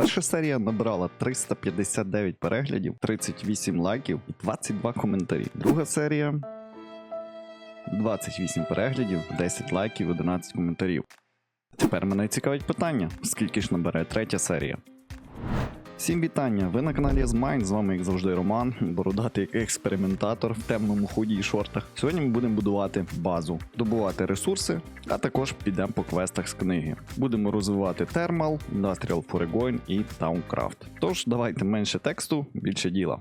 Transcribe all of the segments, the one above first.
Перша серія набрала 359 переглядів, 38 лайків і 22 коментарі. Друга серія 28 переглядів, 10 лайків, 11 коментарів. Тепер мене цікавить питання: скільки ж набере третя серія? Всім вітання! Ви на каналі Змайн, з вами, як завжди, Роман, бородатий експериментатор в темному худі і шортах. Сьогодні ми будемо будувати базу, добувати ресурси, а також підемо по квестах з книги. Будемо розвивати термал, Industrial Foregoin і Towncraft. Тож давайте менше тексту, більше діла.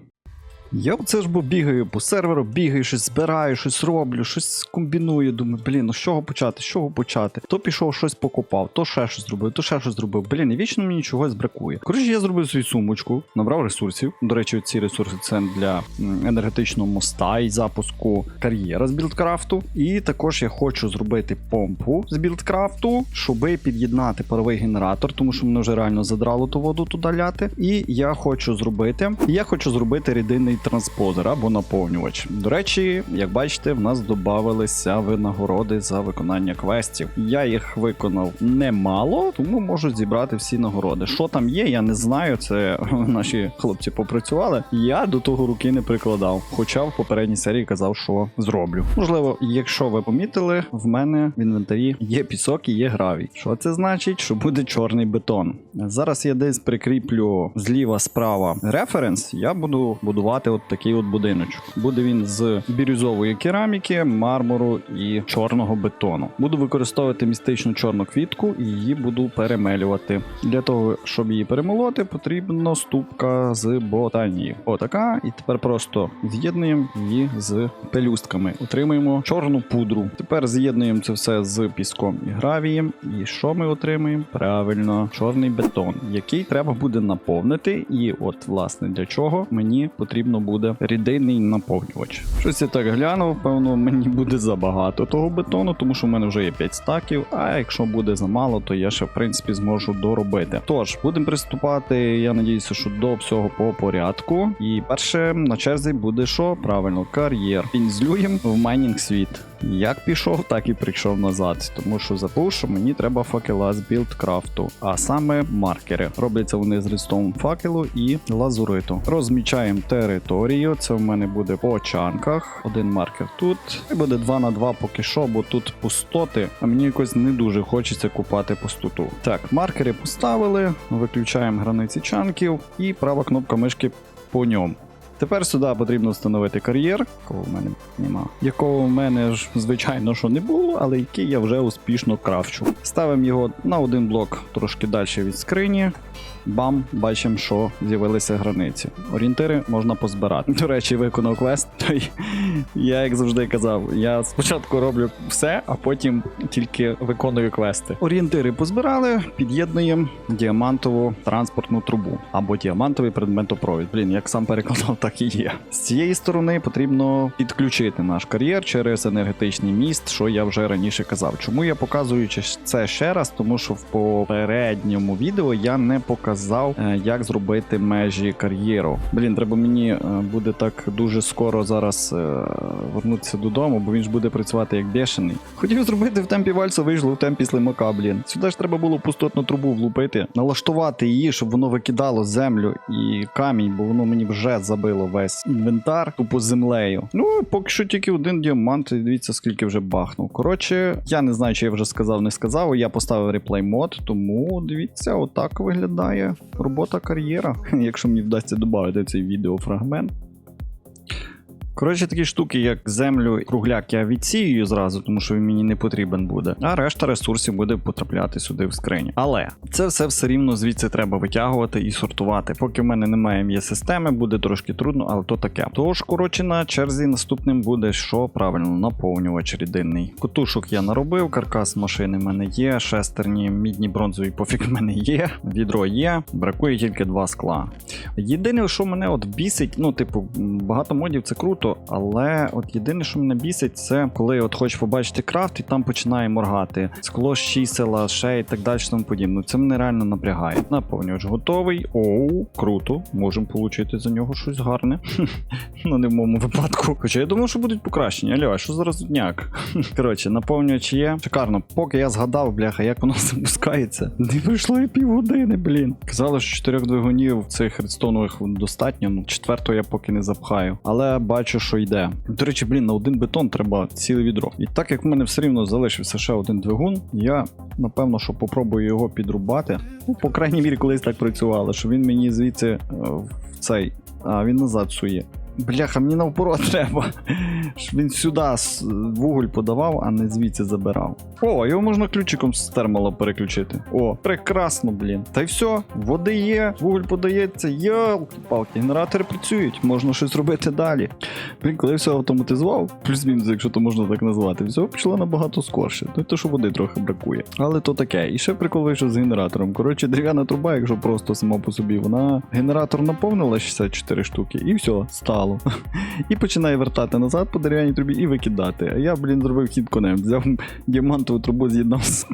Я оце ж бо бігаю по серверу, бігаю, щось збираю, щось роблю, щось комбіную. Думаю, блін, ну з чого почати, з чого почати? То пішов щось покопав, то ще щось зробив, то ще щось зробив. Блін, і вічно мені чогось бракує. Коротше, я зробив свою сумочку, набрав ресурсів. До речі, ці ресурси це для енергетичного моста і запуску кар'єра з білдкрафту. І також я хочу зробити помпу з білдкрафту, щоби під'єднати паровий генератор, тому що мене вже реально задрало ту воду туди ляти. І я хочу зробити. Я хочу зробити рідинний транспозер або наповнювач. До речі, як бачите, в нас додавалися винагороди за виконання квестів. Я їх виконав немало, тому можу зібрати всі нагороди. Що там є, я не знаю. Це наші хлопці попрацювали. Я до того руки не прикладав. Хоча в попередній серії казав, що зроблю. Можливо, якщо ви помітили, в мене в інвентарі є пісок і є гравій. Що це значить? Що буде чорний бетон. Зараз я десь прикріплю зліва справа референс. Я буду будувати от такий от будиночок. Буде він з бірюзової кераміки, мармуру і чорного бетону. Буду використовувати містичну чорну квітку і її буду перемелювати. Для того, щоб її перемолоти, потрібна ступка з ботанії. Отака, і тепер просто з'єднуємо її з пелюстками. Отримуємо чорну пудру. Тепер з'єднуємо це все з піском і гравієм. І що ми отримаємо? Правильно, чорний бетон, який треба буде наповнити. І от, власне, для чого мені потрібно буде рідинний наповнювач. Щось я так глянув, певно, мені буде забагато того бетону, тому що в мене вже є 5 стаків. А якщо буде замало, то я ще в принципі зможу доробити. Тож, будемо приступати. Я надіюся, що до всього по порядку. І перше на черзі буде що? Правильно, кар'єр. Пінзлюєм в майнінг світ. Як пішов, так і прийшов назад, тому що забув, що мені треба факела з білдкрафту, а саме маркери. Робляться вони з рестом факелу і лазуриту. Розмічаємо територію. Це в мене буде по чанках. Один маркер тут. І буде 2 на 2 поки що, бо тут пустоти, а мені якось не дуже хочеться купати пустоту. Так, маркери поставили, виключаємо границі чанків, і права кнопка мишки по ньому. Тепер сюди потрібно встановити кар'єр, якого в мене нема. Якого в мене ж, звичайно, що не було, але який я вже успішно крафчу. Ставимо його на один блок трошки далі від скрині. Бам, бачимо, що з'явилися границі. Орієнтири можна позбирати. До речі, виконав квест. Той я, як завжди казав, я спочатку роблю все, а потім тільки виконую квести. Орієнтири позбирали, під'єднуємо діамантову транспортну трубу або діамантовий предметопровід. Блін, як сам перекладав, так і є. З цієї сторони потрібно підключити наш кар'єр через енергетичний міст, що я вже раніше казав. Чому я показую це ще раз? Тому що в попередньому відео я не показав, е, як зробити межі кар'єру. Блін, треба мені е, буде так дуже скоро зараз е, вернутися додому, бо він ж буде працювати як бешений. Хотів зробити в темпі вальсу, вийшло в темпі слимака, блін. Сюди ж треба було пустотну трубу влупити, налаштувати її, щоб воно викидало землю і камінь, бо воно мені вже забило весь інвентар тупо землею. Ну, поки що тільки один діамант, і дивіться, скільки вже бахнув. Коротше, я не знаю, чи я вже сказав, не сказав. Я поставив реплей мод, тому дивіться, отак виглядає робота кар'єра. Якщо мені вдасться додати цей відеофрагмент. Коротше, такі штуки, як землю, кругляк, я відсію зразу, тому що він мені не потрібен буде. А решта ресурсів буде потрапляти сюди в скрині. Але це все все рівно звідси треба витягувати і сортувати. Поки в мене немає м'є системи, буде трошки трудно, але то таке. Тож, коротше, на черзі наступним буде що правильно, наповнювач рідинний. Котушок я наробив, каркас машини в мене є, шестерні, мідні бронзові пофіг в мене є, відро є, бракує тільки два скла. Єдине, що мене от бісить, ну, типу, багато модів це круто, круто, але от єдине, що мене бісить, це коли от хочеш побачити крафт, і там починає моргати. Скло з чисела, ще і так далі, тому подібне. Це мене реально напрягає. Наповнювач готовий. Оу, круто. Можемо отримати за нього щось гарне. Ну, не в моєму випадку. Хоча я думав, що будуть покращення. Алло, що зараз дняк? Коротше, наповнювач є. Шикарно. Поки я згадав, бляха, як воно запускається. Не пройшло і півгодини, блін. Казали, що чотирьох двигунів цих редстонових достатньо. Ну, четвертого я поки не запхаю. Але бачу, що йде. До речі, блін, на один бетон треба ціле відро. І так як в мене все рівно залишився ще один двигун, я напевно, що попробую його підрубати. Ну, по крайній мірі, колись так працювало, що він мені звідси е, в цей. А він назад сує. Бляха, мені навпорот треба. Щоб він сюди вуголь подавав, а не звідси забирав. О, його можна ключиком з термала переключити. О, прекрасно, блін. Та й все, води є, вуголь подається, йолки-палки, генератори працюють, можна щось робити далі. Блін, коли я все автоматизував, плюс-мінус, якщо то можна так назвати, все пішло набагато скорше. Ну, то, що води трохи бракує. Але то таке. І ще прикол з генератором. Коротше, дерев'яна труба, якщо просто сама по собі, вона генератор наповнила 64 штуки, і все, стало. І починає вертати назад по дерев'яній трубі і викидати. А я, блін, зробив хід конем. Взяв діамантову трубу, з'єднав з-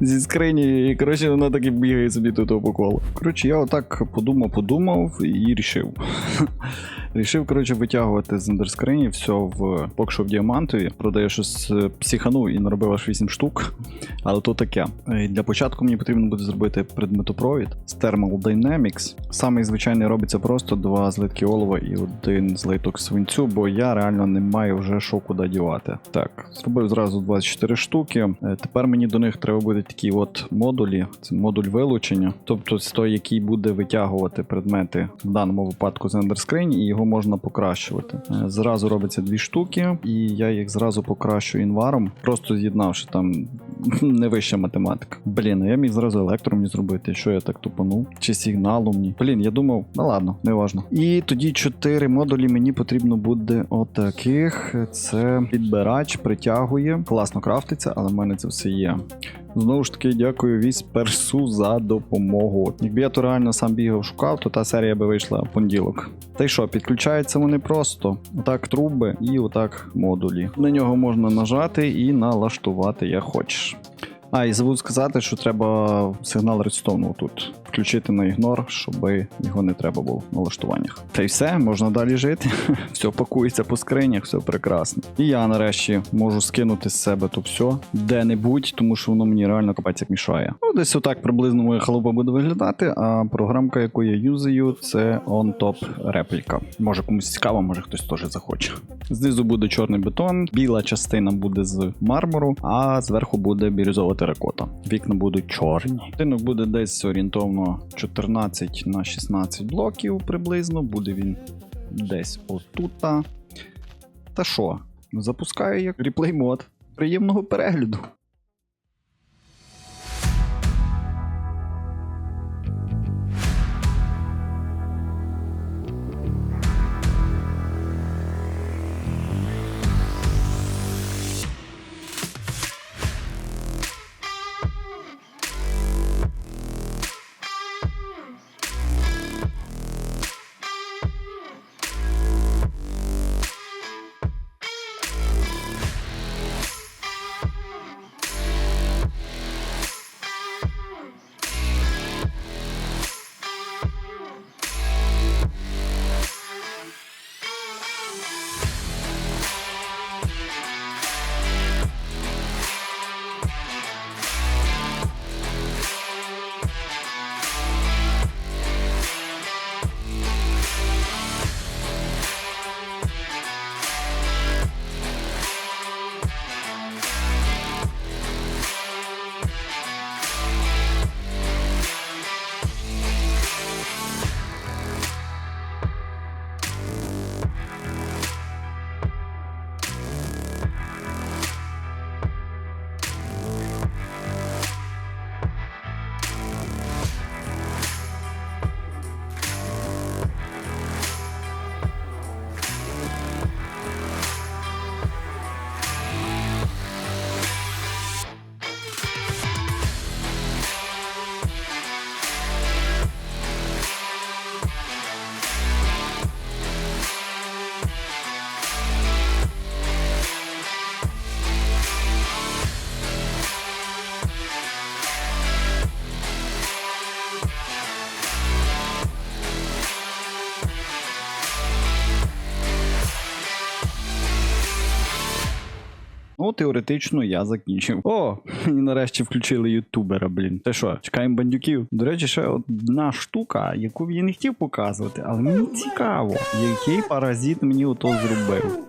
зі скрині, і коротше, вона так і бігає собі тут по колу. Коротше, я отак подумав, подумав і рішив. Рішив, коротше, витягувати з ендерскрині все в поки що в діамантові. Правда, я щось е, психанув і наробив аж 8 штук. Але то таке. Е, Для початку мені потрібно буде зробити предметопровід з Thermal Dynamics. Самий звичайний робиться просто два злитки олова і один злиток свинцю, бо я реально не маю вже що куди дівати. Так, зробив зразу 24 штуки. Е, Тепер мені до них треба буде такі от модулі. Це модуль вилучення, тобто той, який буде витягувати предмети в даному випадку з ендерскрині, і його можна покращувати. Е, Зразу робиться дві штуки, і я їх зразу покращу інваром, просто з'єднавши там не вища математика. Блін, я міг зразу електромні зробити. Що я так тупанув? Чи сигналомні? Блін, я думав, ну ладно, не важно. І тоді чотири модулі мені потрібно буде отаких. Це підбирач, притягує. Класно крафтиться, але в мене це все є. Знову ж таки, дякую Вісперсу за допомогу. Якби я то реально сам бігав шукав, то та серія би вийшла понеділок. Та й що, підключаються вони просто. Отак труби і отак модулі. На нього можна нажати і налаштувати як хочеш. А, і забув сказати, що треба сигнал редстоуну тут включити на ігнор, щоб його не треба було в налаштуваннях. Та й все, можна далі жити. все пакується по скринях, все прекрасно. І я нарешті можу скинути з себе то все де-небудь, тому що воно мені реально капець як мішає. Ну, десь отак приблизно моя халупа буде виглядати, а програмка, яку я юзаю, це OnTop репліка. Може комусь цікаво, може хтось теж захоче. Знизу буде чорний бетон, біла частина буде з мармуру, а зверху буде бірюзова теракота. Вікна будуть чорні. Будинок буде десь орієнтовно 14 на 16 блоків приблизно. Буде він десь отута. Та що? Запускаю як реплей мод. Приємного перегляду. Теоретично я закінчив. О, мені нарешті включили ютубера, блін. Ти що, чекаємо бандюків? До речі, ще одна штука, яку я не хотів показувати, але мені цікаво, який паразит мені ото зробив.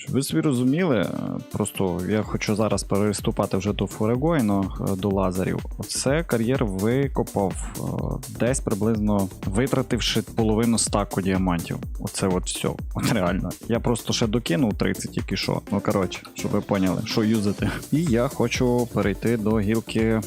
Щоб ви собі розуміли, е, просто я хочу зараз переступати вже до Форегойну, е, до лазерів. Оце кар'єр викопав е, десь приблизно витративши половину стаку діамантів. Оце от все. От реально. Я просто ще докинув 30 тільки що. Ну коротше, щоб ви поняли, що юзати. І я хочу перейти до гілки.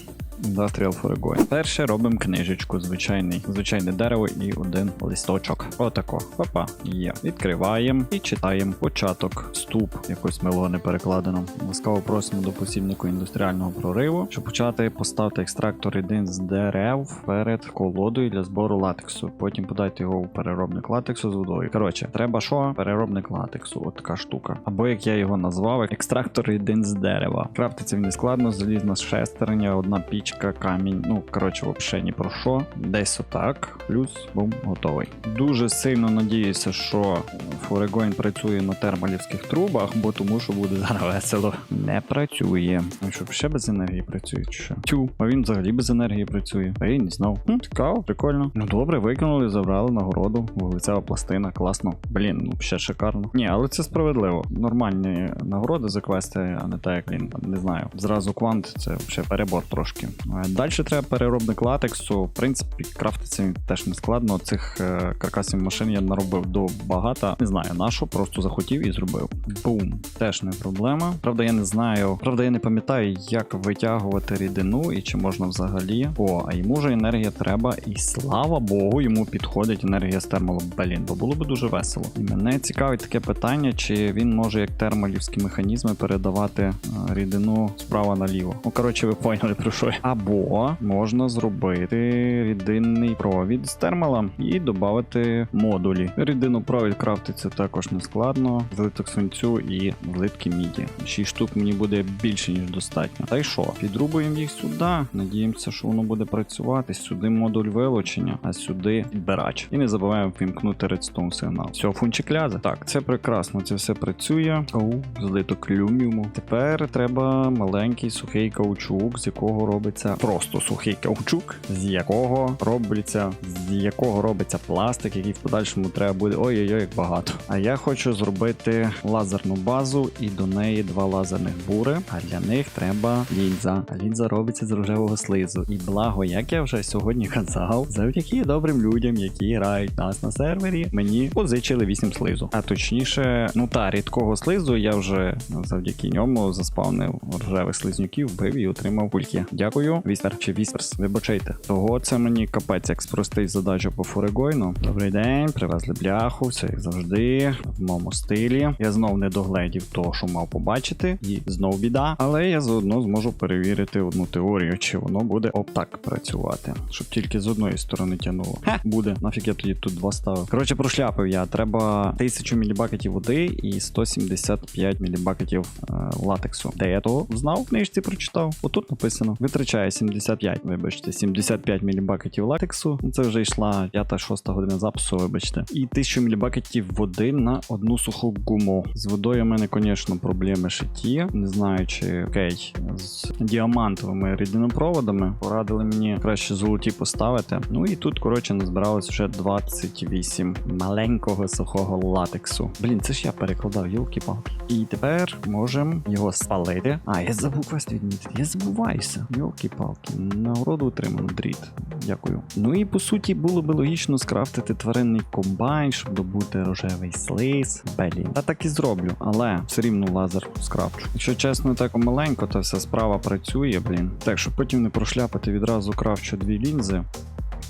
Industrial Foregoing. Перше робимо книжечку, звичайний, звичайне дерево і один листочок. Отако. Опа, є. Відкриваємо і читаємо початок, вступ, якось мило не перекладено. Ласкаво просимо до посібнику індустріального прориву. Щоб почати, поставте екстрактор рідин з дерев перед колодою для збору латексу. Потім подайте його у переробник латексу з водою. Коротше, треба що? Переробник латексу, от така штука. Або як я його назвав, екстрактор рідин з дерева. Крафтиться він не складно, залізна шестерня, одна пічка, камінь. Ну коротше, взагалі ні про що. Десь отак. Плюс бум, готовий. Дуже сильно надіюся, що Форегойн працює на термалівських трубах, бо тому що буде зараз весело. Не працює. Ну що, ще без енергії працює, чи що? Тю, а він взагалі без енергії працює. А й не знав. Хм, цікаво, прикольно. Ну добре, викинули, забрали нагороду. Вуглецева пластина, класно. Блін, ну ще шикарно. Ні, але це справедливо. Нормальні нагороди за квести, а не так, як він не знаю. Зразу квант, це ще перебор трошки. Далі треба переробник латексу. В принципі, крафтиться теж не складно. Цих е, каркасів машин я наробив до багато. Не знаю на що, просто захотів і зробив. Бум, теж не проблема. Правда, я не знаю. Правда, я не пам'ятаю, як витягувати рідину і чи можна взагалі. О, а йому же енергія треба, і слава Богу, йому підходить енергія з термалу. Блін, бо було б дуже весело. І мене цікавить таке питання, чи він може як термалівські механізми передавати е, рідину справа наліво. Ну коротше, ви поняли про що. я. Або можна зробити рідинний провід з термалом і додати модулі. Рідинопровід крафтиться також не складно. Злиток свинцю і злитки міді. 6 штук мені буде більше, ніж достатньо. Та й що? Підрубуємо їх сюди. Надіємося, що воно буде працювати. Сюди модуль вилучення, а сюди відбирач. І не забуваємо вімкнути редстоун сигнал. Все, фунчик лязе. Так, це прекрасно, це все працює. Оу, злиток люміуму. Тепер треба маленький сухий каучук, з якого робиться просто сухий каучук, з якого робиться, з якого робиться пластик, який в подальшому треба буде. Ой-ой-ой, як багато. А я хочу зробити лазерну базу і до неї два лазерних бури. А для них треба лінза. А лінза робиться з рожевого слизу. І благо, як я вже сьогодні казав, завдяки добрим людям, які грають нас на сервері, мені позичили 8 слизу. А точніше, ну та рідкого слизу я вже завдяки ньому заспавнив рожевих слизнюків, вбив і отримав пульки. Дякую, Вістер чи Вісперс. Вибачайте. Того це мені капець як спростить задачу по Форегойну. Добрий день, привезли бляху, все як завжди, в моєму стилі. Я знов не догледів того, що мав побачити, і знов біда. Але я заодно зможу перевірити одну теорію, чи воно буде отак працювати, щоб тільки з одної сторони тянуло. Хе, буде. Нафіг я тоді тут два ставив. Коротше, прошляпив я. Треба 1000 мілібакетів води і 175 мілібакетів е, латексу. Де я то знав в книжці прочитав. Отут написано. Витрачає 75, вибачте, 75 мілібакетів латексу. Ну, Це вже йшла 5-6 година запису, вибачте. І 1000 мілібакетів води на одну суху гуму. З водою у мене, звісно, проблеми ще ті. Не знаю, чи окей, з діамантовими рідинопроводами порадили мені краще золоті поставити. Ну і тут, коротше, назбиралось вже 28 маленького сухого латексу. Блін, це ж я перекладав, йолки палки І тепер можемо його спалити. А, я забув квест відмітити. Я забуваюся. йолки палки Нагороду отримано дріт. Дякую. Ну і по суті було би логічно скрафтити тваринний комбайн, щоб добути рожевий слиз. белі. Та так і зроблю, але все рівно лазер скрафчу. Якщо чесно, так маленько, то вся справа працює, блін. Так, щоб потім не прошляпати, відразу крафчу дві лінзи.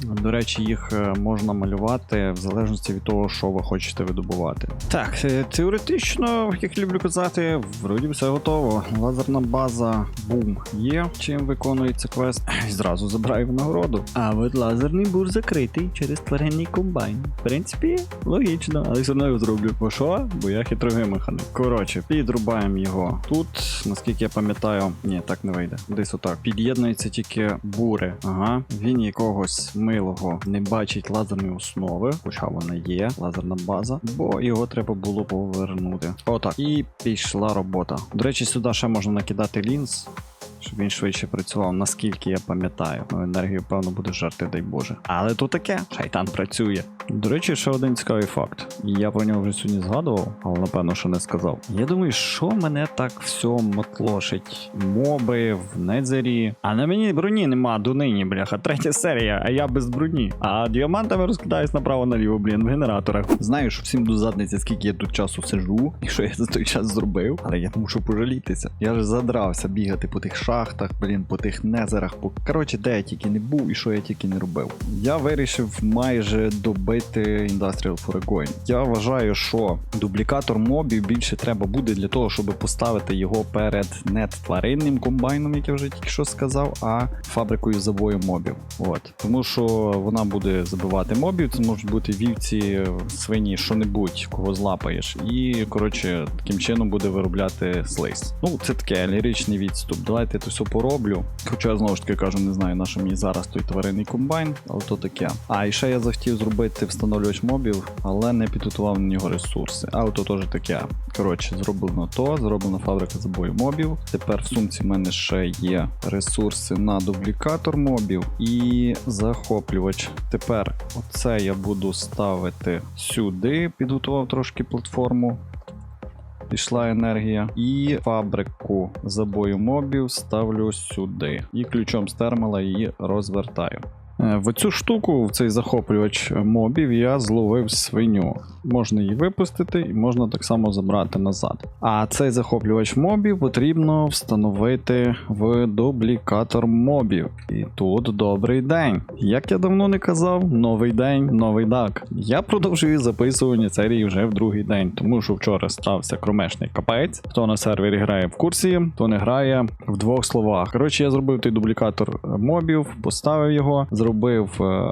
До речі, їх е, можна малювати в залежності від того, що ви хочете видобувати. Так, е, теоретично, як люблю казати, вроді все готово. Лазерна база бум є, чим виконується квест. Зразу забираю в нагороду. А от лазерний бур закритий через тваринний комбайн. В принципі, логічно, але все одно його зроблю. Бо що? Бо я хитрий механик. Коротше, підрубаємо його тут. Наскільки я пам'ятаю, ні, так не вийде. Десь отак. Під'єднується тільки бури. Ага. Він якогось милого не бачить лазерної основи, хоча вона є, лазерна база, бо його треба було повернути. Отак. І пішла робота. До речі, сюди ще можна накидати лінз. Щоб він швидше працював, наскільки я пам'ятаю. Ну, енергію, певно, буде жарти, дай Боже. Але то таке, шайтан працює. До речі, ще один цікавий факт. Я про нього вже сьогодні згадував, але напевно, що не сказав. Я думаю, що мене так все мотлошить. Моби в Незері. А на мені броні нема донині, бляха. Третя серія, а я без броні. А діамантами розкидаюсь направо-наліво, блін, в генераторах. Знаю, що всім до задниці, скільки я тут часу сижу, і що я за той час зробив, але я мушу пожалітися. Я ж задрався бігати по тих шахтах, блін, по тих незерах, по коротше, де я тільки не був і що я тільки не робив. Я вирішив майже добити Industrial Foregoin. Я вважаю, що дублікатор мобів більше треба буде для того, щоб поставити його перед не тваринним комбайном, як я вже тільки що сказав, а фабрикою забою мобів. От. Тому що вона буде забивати мобів, це можуть бути вівці, свині, що-небудь, кого злапаєш. І, коротше, таким чином буде виробляти слейс. Ну, це таке ліричний відступ. Давайте я то все пороблю. Хоча я знову ж таки кажу, не знаю, на що мені зараз той тваринний комбайн, але то таке. А і ще я захотів зробити встановлювач мобів, але не підготував на нього ресурси. А то теж таке. Коротше, зроблено то, зроблена фабрика забою мобів. Тепер в сумці в мене ще є ресурси на дублікатор мобів і захоплювач. Тепер оце я буду ставити сюди. Підготував трошки платформу. Пішла енергія. І фабрику забою мобів ставлю сюди. І ключом з термала її розвертаю. Е, В цю штуку, в цей захоплювач мобів, я зловив свиню. Можна її випустити і можна так само забрати назад. А цей захоплювач мобів потрібно встановити в дублікатор мобів. І тут добрий день. Як я давно не казав, новий день, новий дак. Я продовжую записування серії вже в другий день, тому що вчора стався кромешний капець. Хто на сервері грає в курсі, хто не грає в двох словах. Коротше, я зробив той дублікатор мобів, поставив його, зробив е,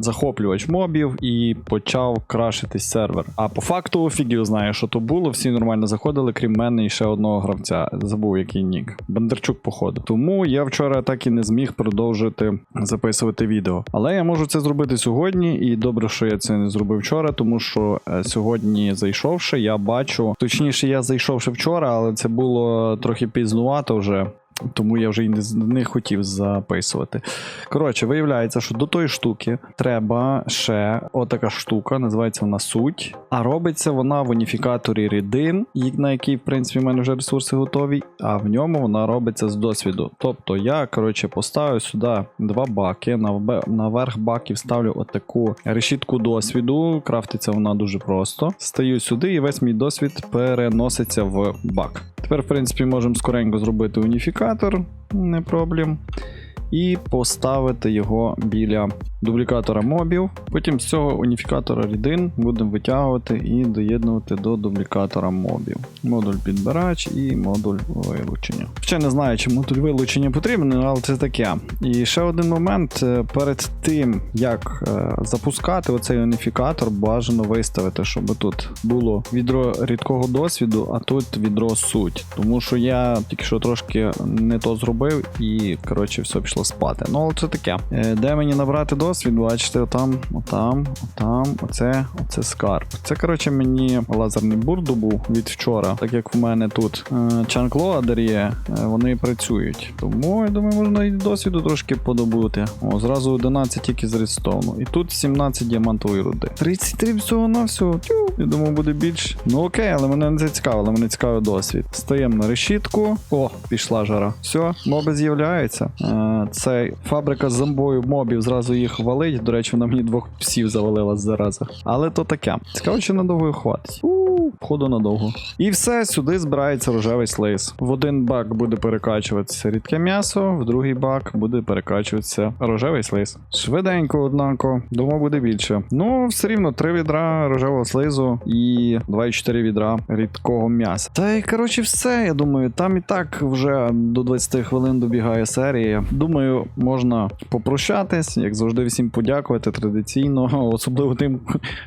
захоплювач мобів і почав крашитись сервер. А по факту фіг його знає, що то було. Всі нормально заходили, крім мене і ще одного гравця. Забув який нік. Бондарчук, походу. Тому я вчора так і не зміг продовжити записувати відео. Але я можу це зробити сьогодні, і добре, що я це не зробив вчора, тому що е, сьогодні, зайшовши, я бачу. Точніше, я зайшов ще вчора, але це було трохи пізнувато вже. Тому я вже і не, хотів записувати. Коротше, виявляється, що до тої штуки треба ще отака штука, називається вона суть. А робиться вона в уніфікаторі і- на який, в принципі, в мене вже ресурси готові, а в ньому вона робиться з досвіду. Тобто я, коротше, поставив сюди два баки. Наверх баків ставлю отаку решітку досвіду. Крафтиться вона дуже просто. Стаю сюди, і весь мій досвід переноситься в бак. Тепер, в принципі, можемо скоренько зробити уніфікатор, не проблем. І поставити його біля дублікатора мобів. Потім з цього уніфікатора рідин будемо витягувати і доєднувати до дублікатора мобів. Модуль підбирач і модуль вилучення. Ще не знаю, чи модуль вилучення потрібен, але це таке. І ще один момент: е, перед тим, як е, запускати оцей уніфікатор, бажано виставити, щоб тут було відро рідкого досвіду, а тут відро суть. Тому що я тільки що трошки не то зробив і коротше все пішло спати. Ну, але це таке. Е, Де мені набрати досвід? Бачите, отам, отам, отам, оце, оце скарб. Це, коротше, мені лазерний бур добув від вчора, так як в мене тут е, чанклоадер є, е, вони працюють. Тому я думаю, можна і досвіду трошки подобути. О, зразу 11 тільки з редстоуну. І тут 17 діамантової руди. 33 всього на всього. Тю, я думав, буде більше. Ну окей, але мене не це цікавило, мене цікавий досвід. Стаємо на решітку. О, пішла жара. Все, моби з'являються. Це фабрика зомбою мобів, зразу їх валить. До речі, вона мені двох псів завалила зараза. Але то таке. Цікаво, чи надовго хватить. Походу надовго. І все, сюди збирається рожевий слейс. В один бак буде перекачуватися рідке м'ясо, в другий бак буде перекачуватися рожевий слейс. Швиденько, однако, думаю, буде більше. Ну, все рівно 3 відра рожевого слизу і 2,4 відра рідкого м'яса. Та й коротше, все. Я думаю, там і так вже до 20 хвилин добігає серія. Думаю, можна попрощатись, як завжди, всім подякувати традиційно, особливо тим,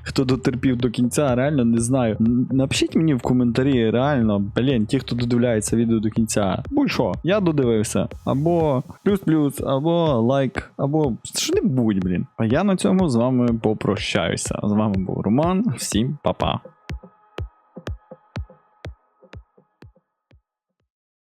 хто дотерпів до кінця. Реально не знаю. На Напишіть мені в коментарі, реально, блін, ті, хто додивляється відео до кінця. Будь-що, я додивився. Або плюс-плюс, або лайк, або що-небудь, блін. А я на цьому з вами попрощаюся. З вами був Роман. Всім па-па.